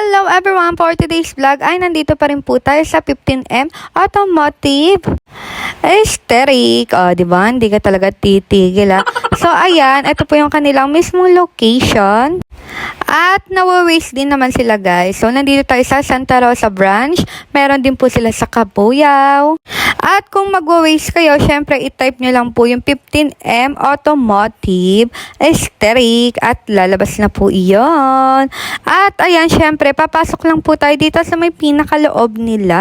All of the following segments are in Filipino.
Hello everyone! For today's vlog ay nandito pa rin po tayo sa 15M Automotive Aesthetic. O, di ba? Hindi ka talaga titigil ah. So, ayan. Ito po yung kanilang mismong location. At nawa-waste din naman sila guys. So, nandito tayo sa Santa Rosa branch. Meron din po sila sa Kabuyao. At kung magwa-waste kayo, syempre i-type nyo lang po yung 15M Automotive Aesthetic at lalabas na po iyon. At ayan, syempre, papasok lang po tayo dito sa may pinakaloob nila.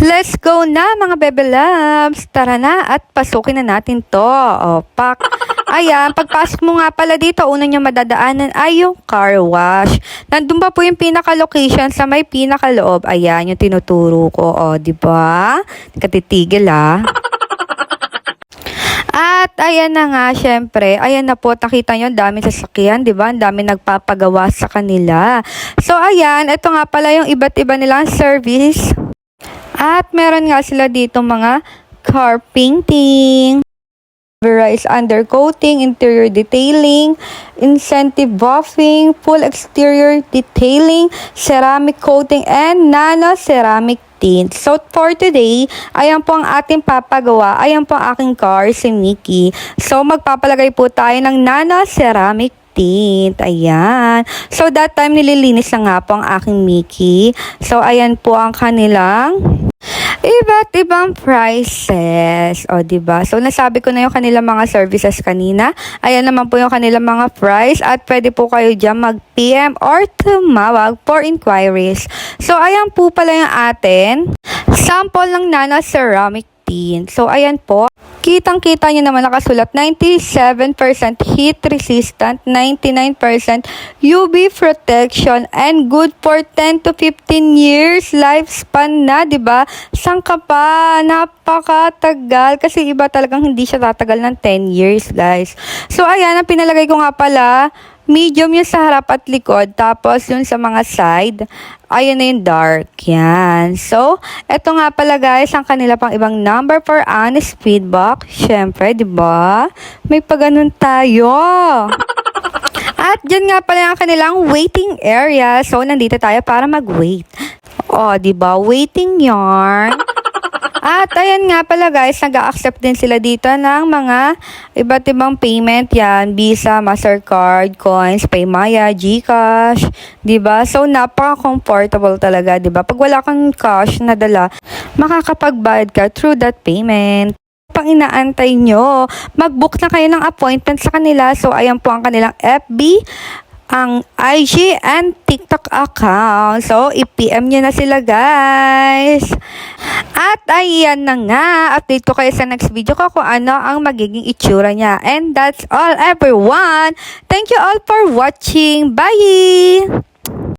Let's go na mga bebe loves. Tara na at pasukin na natin to. O, pak. Ayan, pagpasok mo nga pala dito, una nyo madadaanan ay yung car wash. Nandun ba po yung pinaka-location sa may pinaka-loob? Ayan, yung tinuturo ko. O, di ba? Hindi ka titigil, ah. At ayan na nga, syempre, ayan na po, nakita nyo, ang daming sasakyan, di ba? Ang daming nagpapagawa sa kanila. So, ayan, ito nga pala yung iba't iba nilang service. At meron nga sila dito mga car painting, Verize undercoating, interior detailing, incentive buffing, full exterior detailing, ceramic coating, and nano ceramic tint. So, for today, ayan po ang ating papagawa. Ayan po ang aking car, si Mickey. So, magpapalagay po tayo ng nano ceramic tint. Ayan. So, that time, nililinis na nga po ang aking Mickey. So, ayan po ang kanilang iba't ibang prices. O, ba? So, nasabi ko na yung kanilang mga services kanina. Ayan naman po yung kanilang mga price at pwede po kayo dyan mag-PM or tumawag for inquiries. So, ayan po pala yung atin. Sample ng Nano Ceramic Tint. So, ayan po. Kitang-kita nyo naman nakasulat 97% heat resistant, 99% UV protection, and good for 10 to 15 years lifespan na, ba? Saan ka pa? Napakatagal. Kasi iba talagang hindi siya tatagal ng 10 years, guys. So, ayan, ang pinalagay ko nga pala, medium yung sa harap at likod, tapos yung sa mga side, ayun na yung dark. Yan. So, eto nga pala guys, ang kanila pang ibang number for honest feedback. Siyempre, di ba? May paganon tayo. At dyan nga pala ang kanilang waiting area. So, nandito tayo para mag-wait. O, di ba? Waiting yarn. At ayan nga pala guys, nag-accept din sila dito ng mga iba't ibang payment yan. Visa, Mastercard, Coins, Paymaya, Gcash, 'di ba? So napaka-comfortable talaga, 'di ba? Pag wala kang cash na dala, makakapagbayad ka through that payment pang inaantay nyo. Mag-book na kayo ng appointment sa kanila. So, ayan po ang kanilang FB, ang IG and TikTok account. So, i-PM nyo na sila, guys. At ayan na nga, update ko kayo sa next video ko kung ano ang magiging itsura niya. And that's all, everyone. Thank you all for watching. Bye!